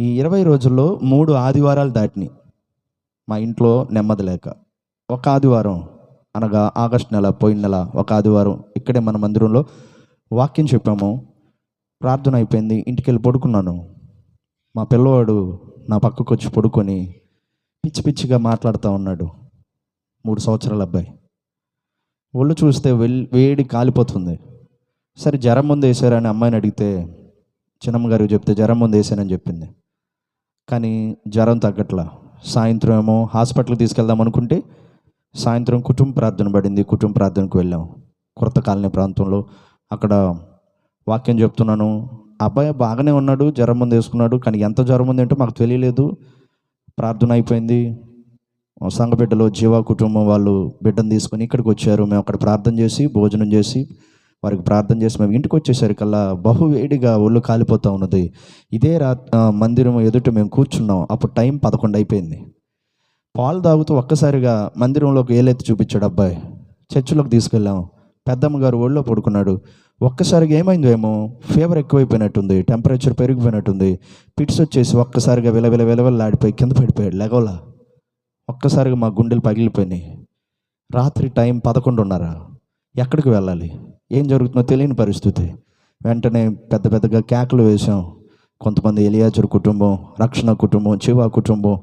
ఈ ఇరవై రోజుల్లో మూడు ఆదివారాలు దాటినాయి మా ఇంట్లో నెమ్మది లేక. ఒక ఆదివారం అనగా ఆగస్ట్ నెల పోయిన నెల ఒక ఆదివారం ఇక్కడే మన మందిరంలో వాక్యం చెప్పాము. ప్రార్థన అయిపోయింది ఇంటికి వెళ్ళి పడుకున్నాను. మా పిల్లవాడు నా పక్కకు వచ్చి పడుకొని పిచ్చి పిచ్చిగా మాట్లాడుతూ ఉన్నాడు. మూడు సంవత్సరాల అబ్బాయి. ఒళ్ళు చూస్తే వెల్ వేడి కాలిపోతుంది. సరే జ్వరం ముందు వేసారని అమ్మాయిని అడిగితే చిన్నమ్మ గారు చెప్తే జ్వరం ముందు వేసానని చెప్పింది. కానీ జ్వరం తగ్గట్లా. సాయంత్రం ఏమో హాస్పిటల్కి తీసుకెళ్దాం అనుకుంటే సాయంత్రం కుటుంబ ప్రార్థన పడింది. కుటుంబ ప్రార్థనకు వెళ్ళాం. కొత్త కాలనీ ప్రాంతంలో అక్కడ వాక్యం చెప్తున్నాను. అబ్బాయి బాగానే ఉన్నాడు జ్వరం ముందు వేసుకున్నాడు కానీ ఎంత జ్వరం ఉంది ఏంటో మాకు తెలియలేదు. ప్రార్థన అయిపోయింది. సంఘ బిడ్డలో జీవ కుటుంబం వాళ్ళు బిడ్డను తీసుకొని ఇక్కడికి వచ్చారు. మేము అక్కడ ప్రార్థన చేసి భోజనం చేసి వారికి ప్రార్థన చేసి మేము ఇంటికి వచ్చేసరికల్లా బహు వేడిగా ఒళ్ళు కాలిపోతూ ఉన్నది. ఇదే రా మందిరం ఎదుట మేము కూర్చున్నాం. అప్పుడు టైం పదకొండు అయిపోయింది. పాలు తాగుతూ ఒక్కసారిగా మందిరంలోకి ఏలెత్తి చూపించాడు అబ్బాయి. చర్చిలోకి తీసుకెళ్ళాం. పెద్దమ్మ గారు ఒళ్ళో పడుకున్నాడు. ఒక్కసారిగా ఏమైందో ఏమో ఫీవర్ ఎక్కువైపోయినట్టుంది టెంపరేచర్ పెరిగిపోయినట్టుంది. పిట్స్ వచ్చేసి ఒక్కసారిగా విలవిల విలవిల్లాడిపోయి కింద పడిపోయాడు లెగోలా ఒక్కసారిగా మా గుండెలు పగిలిపోయినాయి. రాత్రి టైం పదకొండున్నర. ఎక్కడికి వెళ్ళాలి? ఏం జరుగుతుందో తెలియని పరిస్థితి. వెంటనే పెద్ద పెద్దగా కేకలు వేశాం. కొంతమంది ఎలియాజర్ కుటుంబం రక్షణ కుటుంబం చివా కుటుంబం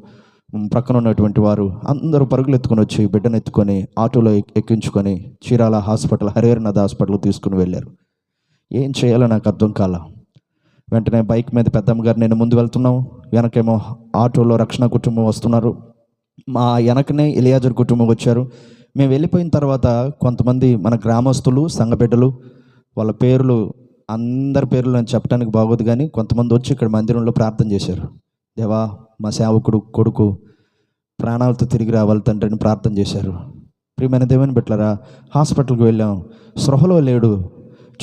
ప్రక్కన ఉన్నటువంటి వారు అందరూ పరుగులు ఎత్తుకొని వచ్చి బిడ్డను ఎత్తుకొని ఆటోలో ఎక్- ఎక్కించుకొని చీరాల హాస్పిటల్ హరిహరనాథ్ హాస్పిటల్ తీసుకుని వెళ్ళారు. ఏం చేయాలో నాకు అర్థం కాల. వెంటనే బైక్ మీద పెద్దమ్మ గారు నేను ముందు వెళ్తున్నాం వెనకేమో ఆటోలో రక్షణ కుటుంబం వస్తున్నారు. మా వెనకనే ఇలియాజర్ కుటుంబం వచ్చారు. మేము వెళ్ళిపోయిన తర్వాత కొంతమంది మన గ్రామస్తులు సంఘబిడ్డలు వాళ్ళ పేర్లు అందరి పేర్లు నేను చెప్పడానికి బాగోదు కానీ కొంతమంది వచ్చి ఇక్కడ మందిరంలో ప్రార్థన చేశారు. దేవా మా సేవకుడు కొడుకు ప్రాణాలతో తిరిగి రావాలి తండ్రిని ప్రార్థన చేశారు. ప్రియమైన దేవుని బిడ్డలారా హాస్పిటల్కి వెళ్ళాం. సృహలో లేడు.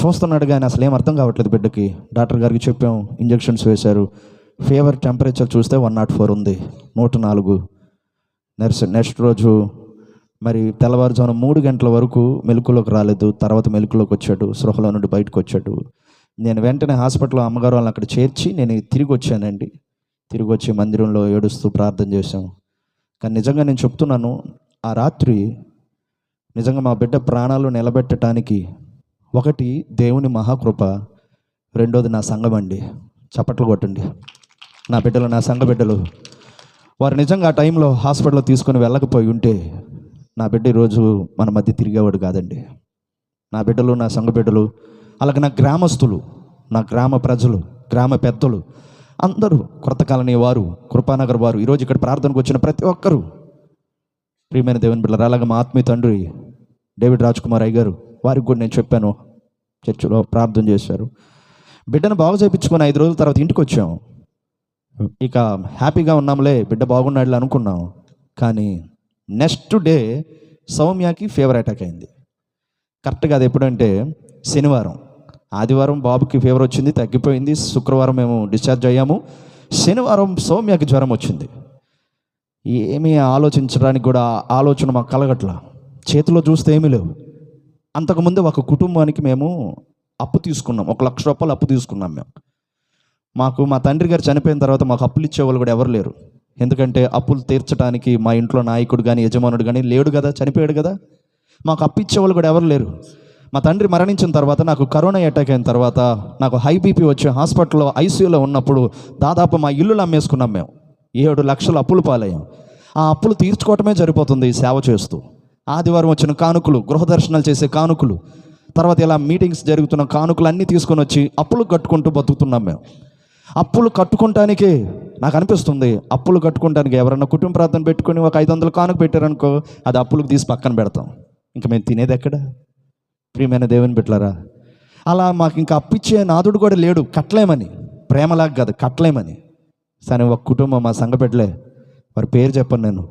చూస్తున్నాడు కానీ అసలు ఏం అర్థం కావట్లేదు బిడ్డకి. డాక్టర్ గారికి చెప్పాం ఇంజెక్షన్స్ వేశారు. ఫీవర్ టెంపరేచర్ చూస్తే వన్ నాట్ ఫోర్ ఉంది. నూట నాలుగు. నెక్స్ట్ నెక్స్ట్ రోజు మరి తెల్లవారుజామున మూడు గంటల వరకు మెలకులోకి రాలేదు. తర్వాత మెలకులోకి వచ్చాడు. సృహలో నుండి బయటకు వచ్చాడు. నేను వెంటనే హాస్పిటల్లో అమ్మగారు వాళ్ళని అక్కడ చేర్చి నేను తిరిగి వచ్చానండి. తిరిగి వచ్చి మందిరంలో ఏడుస్తూ ప్రార్థన చేశాం కానీ నిజంగా నేను చెప్తున్నాను ఆ రాత్రి నిజంగా మా బిడ్డ ప్రాణాలు నిలబెట్టడానికి ఒకటి దేవుని మహాకృప రెండోది నా సంఘం అండి. చప్పట్లు కొట్టండి. నా బిడ్డలు నా సంఘ బిడ్డలు వారు నిజంగా ఆ టైంలో హాస్పిటల్లో తీసుకొని వెళ్ళకపోయి ఉంటే నా బిడ్డ ఈరోజు మన మధ్య తిరిగేవాడు కాదండి. నా బిడ్డలు నా సంఘ బిడ్డలు అలాగే నా గ్రామస్తులు నా గ్రామ ప్రజలు గ్రామ పెద్దలు అందరూ కొత్త కాలనీ వారు కృపానగర్ వారు ఈరోజు ఇక్కడ ప్రార్థనకు వచ్చిన ప్రతి ఒక్కరూ. ప్రియమైన దేవుని బిడ్డలు అలాగే మా ఆత్మీయ తండ్రి డేవిడ్ రాజ్ కుమార్ అయ్య గారు వారికి కూడా నేను చెప్పాను చర్చిలో ప్రార్థన చేశారు. బిడ్డను బాగు చేయించుకొని ఐదు రోజుల తర్వాత ఇంటికి వచ్చాం. ఇక హ్యాపీగా ఉన్నాంలే బిడ్డ బాగున్నాడులే అనుకున్నాం. కానీ నెక్స్ట్ డే సౌమ్యకి ఫీవర్ అటాక్ అయింది. కరెక్ట్గా అది ఎప్పుడంటే శనివారం. ఆదివారం బాబుకి ఫీవర్ వచ్చింది తగ్గిపోయింది. శుక్రవారం మేము డిశ్చార్జ్ అయ్యాము. శనివారం సౌమ్యకి జ్వరం వచ్చింది. ఏమీ ఆలోచించడానికి కూడా ఆలోచన మాకు కలగట్ల. చేతిలో చూస్తే ఏమీ లేవు. అంతకుముందు ఒక కుటుంబానికి మేము అప్పు తీసుకున్నాం. ఒక లక్ష రూపాయలు అప్పు తీసుకున్నాం మేము. మాకు మా తండ్రి గారు చనిపోయిన తర్వాత మాకు అప్పులు ఇచ్చేవాళ్ళు కూడా ఎవరు లేరు. ఎందుకంటే అప్పులు తీర్చడానికి మా ఇంట్లో నాయకుడు కానీ యజమానుడు కానీ లేడు కదా చనిపోయాడు కదా. మాకు అప్పిచ్చే వాళ్ళు కూడా ఎవరు లేరు. మా తండ్రి మరణించిన తర్వాత నాకు కరోనా అటాక్ అయిన తర్వాత నాకు హై బీపీ వచ్చి హాస్పిటల్లో ఐసీయూలో ఉన్నప్పుడు దాదాపు మా ఇల్లులు అమ్మేసుకున్నాం మేము. ఏడు లక్షల అప్పులు పాలయ్యాం. ఆ అప్పులు తీర్చుకోవటమే సరిపోతుంది ఈ సేవ చేస్తూ. ఆదివారం వచ్చిన కానుకలు గృహ దర్శనాలు చేసే కానుకలు తర్వాత ఇలా మీటింగ్స్ జరుగుతున్న కానుకలు అన్నీ తీసుకొని వచ్చి అప్పులు కట్టుకుంటూ బతుకుతున్నాం మేము. అప్పులు కట్టుకోవటానికి నాకు అనిపిస్తుంది. అప్పులు కట్టుకోవటానికి ఎవరన్నా కుటుంబ ప్రార్థన పెట్టుకొని ఒక ఐదు వందలు కానుక పెట్టారనుకో అది అప్పులకు తీసి పక్కన పెడతాం. ఇంకా మేము తినేది ఎక్కడ? ప్రియమైన దేవుని బిడ్డలారా అలా మాకు ఇంకా అప్పిచ్చే నాదుడు కూడా లేడు. కట్టలేమని. ప్రేమలాగా కాదు కట్టలేమని. సరే ఒక కుటుంబం మా సంఘ వారి పేరు చెప్పను నేను.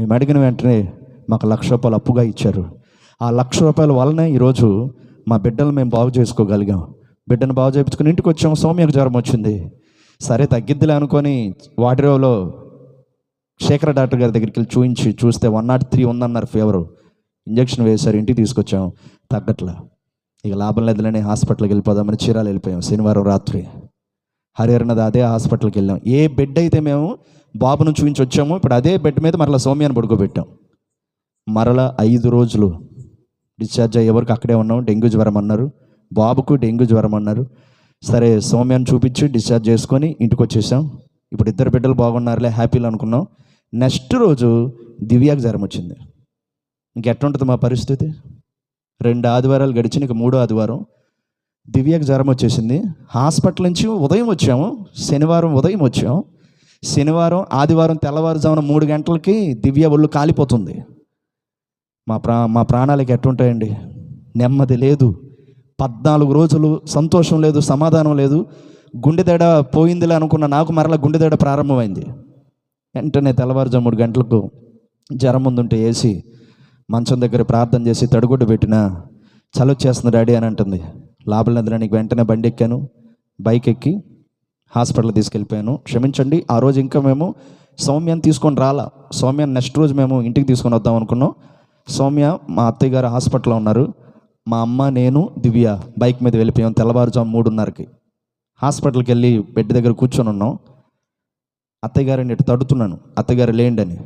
మేము అడిగిన వెంటనే మాకు లక్ష రూపాయలు అప్పుగా ఇచ్చారు. ఆ లక్ష రూపాయల వలనే ఈరోజు మా బిడ్డలు మేము బాగు చేసుకోగలిగాం. బిడ్డను బాగు చేయించుకుని ఇంటికి వచ్చాం సౌమ్యకు జ్వరం వచ్చింది. సరే తగ్గిద్దిలే అనుకొని వాటిలో శేఖర డాక్టర్ గారి దగ్గరికి వెళ్ళి చూయించి చూస్తే వన్ నాట్ త్రీ ఉందన్నారు ఫీవరు. ఇంజక్షన్ వేశారు ఇంటికి తీసుకొచ్చాం తగ్గట్లా. ఇక లాభం లేదులని హాస్పిటల్కి వెళ్ళిపోదామని చీరాలు వెళ్ళిపోయాం శనివారం రాత్రి. హరిహరనది అదే హాస్పిటల్కి వెళ్ళాం. ఏ బెడ్ అయితే మేము బాబును చూపించి వచ్చామో ఇప్పుడు అదే బెడ్ మీద మరలా సౌమ్యాన్ని పడుకోబెట్టాం. మరలా ఐదు రోజులు. డిశ్చార్జ్ అయ్యే వరకు అక్కడే ఉన్నాం డెంగ్యూ జ్వరం అన్నారు. బాబుకు డెంగ్యూ జ్వరం అన్నారు. సరే సౌమ్యాన్ని చూపించి డిశ్చార్జ్ చేసుకొని ఇంటికి వచ్చేసాం ఇప్పుడు ఇద్దరు బిడ్డలు బాగున్నారులే హ్యాపీలు అనుకున్నాం. నెక్స్ట్ రోజు దివ్యాకి జ్వరం వచ్చింది. ఇంకెట్టుంటుంది మా పరిస్థితి? రెండు ఆదివారాలు గడిచిన ఇక మూడో ఆదివారం. దివ్యకు జ్వరం వచ్చేసింది. హాస్పిటల్ నుంచి ఉదయం వచ్చాము శనివారం ఉదయం వచ్చాము శనివారం ఆదివారం తెల్లవారుజామున మూడు గంటలకి దివ్య ఒళ్ళు కాలిపోతుంది. మా ప్రా మా ప్రాణాలకి ఎట్టుంటాయండి నెమ్మది లేదు. పద్నాలుగు రోజులు సంతోషం లేదు సమాధానం లేదు. గుండెదడ పోయిందిలే అనుకున్న నాకు మరలా గుండెదడ ప్రారంభమైంది. వెంటనే తెల్లవారుజాము మూడు గంటలకు జ్వరం ముందుంటే వేసి మంచం దగ్గర ప్రార్థన చేసి తడుగుడ్డు పెట్టిన చలొచ్చేస్తుంది డాడీ అని అంటుంది. లాభం నీకు వెంటనే బండి ఎక్కాను. బైక్ ఎక్కి హాస్పిటల్ తీసుకెళ్ళిపోయాను. క్షమించండి ఆ రోజు ఇంకా మేము సౌమ్యాన్ని తీసుకొని రాలా. సౌమ్యాన్ని నెక్స్ట్ రోజు మేము ఇంటికి తీసుకొని వద్దాం అనుకున్నాం. సౌమ్య మా అత్తయ్య గారు హాస్పిటల్లో ఉన్నారు. మా అమ్మ నేను దివ్య బైక్ మీద వెళ్ళిపోయాం తెల్లవారుజాము మూడున్నరకి. హాస్పిటల్కి వెళ్ళి బెడ్ దగ్గర కూర్చొని ఉన్నాం. అత్తయ్య గారిని ఇటు తడుతున్నాను. అత్తగారు లేండి అని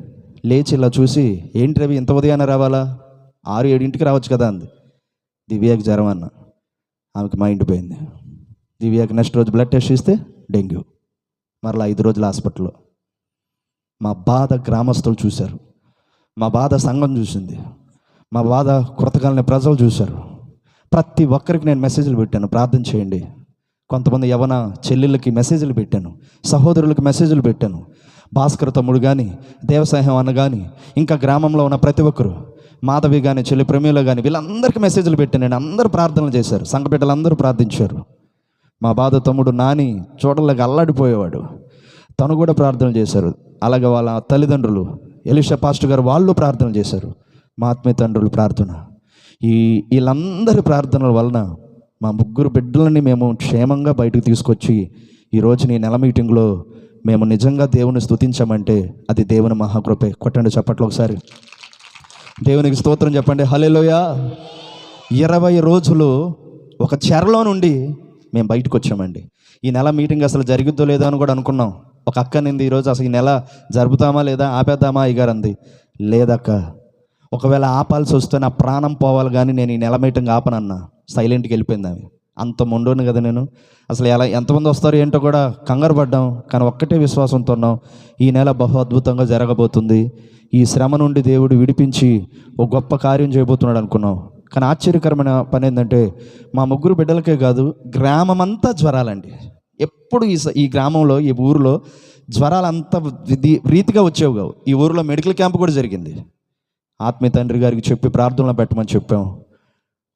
లేచి ఇలా చూసి ఏంటి రవి ఇంత ఉదయాన రావాలా? ఆరు ఏడింటికి రావచ్చు కదా అంది. దివ్యాకి జ్వరం అన్న. ఆమెకి మైండ్ పోయింది. దివ్యాకి నెక్స్ట్ రోజు బ్లడ్ టెస్ట్ చేస్తే డెంగ్యూ. మరలా ఐదు రోజులు హాస్పిటల్లో. మా బాధ గ్రామస్తులు చూశారు. మా బాధ సంఘం చూసింది. మా బాధ కృతకాలని ప్రజలు చూశారు. ప్రతి ఒక్కరికి నేను మెసేజ్లు పెట్టాను. ప్రార్థన చేయండి. కొంతమంది యవన చెల్లెళ్ళకి మెసేజ్లు పెట్టాను. సహోదరులకు మెసేజ్లు పెట్టాను. భాస్కర్ తమ్ముడు కానీ దేవసాయం అన్న కానీ ఇంకా గ్రామంలో ఉన్న ప్రతి ఒక్కరు మాధవి కానీ చెల్లి ప్రమేయులు కానీ వీళ్ళందరికీ మెసేజ్లు పెట్టాను. నేను అందరూ ప్రార్థనలు చేశారు. సంఘ అందరూ ప్రార్థించారు. మా బాధ తమ్ముడు నాని చూడలేక అల్లాడిపోయేవాడు. తను కూడా ప్రార్థన చేశారు. అలాగే వాళ్ళ తల్లిదండ్రులు ఎలిషా పాస్టర్ గారు వాళ్ళు ప్రార్థన చేశారు. మా ఆత్మీయ తండ్రులు ప్రార్థన. ఈ వీళ్ళందరి ప్రార్థనల వలన మా ముగ్గురు బిడ్డలని మేము క్షేమంగా బయటకు తీసుకొచ్చి ఈరోజు నీ నెల మీటింగ్లో మేము నిజంగా దేవుని స్తుతించామంటే అది దేవుని మహాకృపే. కొట్టండి చెప్పట్లో ఒకసారి. దేవునికి స్తోత్రం చెప్పండి. హలేలోయ ఇరవై రోజులు ఒక చెరలో నుండి మేము బయటకు వచ్చామండి. ఈ నెల మీటింగ్ అసలు జరుగుద్దో లేదో అని కూడా అనుకున్నాం. ఒక అక్క నింది ఈరోజు అసలు ఈ నెల జరుపుతామా లేదా ఆపేద్దామా? అయ్యగారు అంది లేదక్క. ఒకవేళ ఆపాల్సి వస్తే నా ప్రాణం పోవాలి కానీ నేను ఈ నెల ఆపనన్నా. సైలెంట్కి వెళ్ళిపోయింది ఆమె. అంత మొండోను కదా నేను. అసలు ఎలా ఎంతమంది వస్తారో ఏంటో కూడా కంగారు పడ్డాం. కానీ ఒక్కటే విశ్వాసంతో ఉన్నాం. ఈ నెల బహు అద్భుతంగా జరగబోతుంది. ఈ శ్రమ నుండి దేవుడు విడిపించి ఒక గొప్ప కార్యం చేయబోతున్నాడు అనుకున్నాం. కానీ ఆశ్చర్యకరమైన పని ఏంటంటే మా ముగ్గురు బిడ్డలకే కాదు గ్రామమంతా జ్వరాలండి. ఎప్పుడు ఈ స- ఈ గ్రామంలో ఈ ఊరిలో జ్వరాలు అంత రీతిగా వచ్చేవి కావు. ఈ ఊరిలో మెడికల్ క్యాంప్ కూడా జరిగింది. ఆత్మీయ తండ్రి గారికి చెప్పి ప్రార్థనలో పెట్టమని చెప్పాం.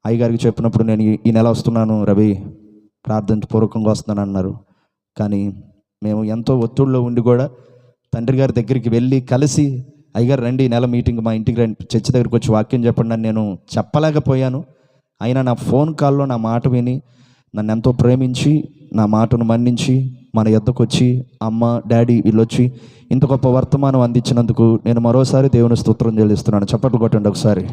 అయ్యగారికి చెప్పినప్పుడు నేను ఈ- నెల వస్తున్నాను రవి ప్రార్థన పూర్వకంగా వస్తున్నాను అన్నారు. కానీ మేము ఎంతో ఒత్తిడిలో ఉండి కూడా తండ్రి గారి దగ్గరికి వెళ్ళి కలిసి అయ్యగారు రండి ఈ నెల మీటింగ్ మా ఇంటికి రండి చర్చి దగ్గరికి వచ్చి వాక్యం చెప్పండి అని నేను చెప్పలేకపోయాను. అయినా నా ఫోన్ కాల్లో నా మాట విని నన్ను ఎంతో ప్రేమించి నా మాటను మన్నించి మన ఎద్దకు వచ్చి అమ్మ డాడీ వీళ్ళొచ్చి ఇంత గొప్ప వర్తమానం అందించినందుకు నేను మరోసారి దేవుని స్తోత్రం చెల్లిస్తున్నాను. చప్పట్లు కొట్టండి ఒకసారి.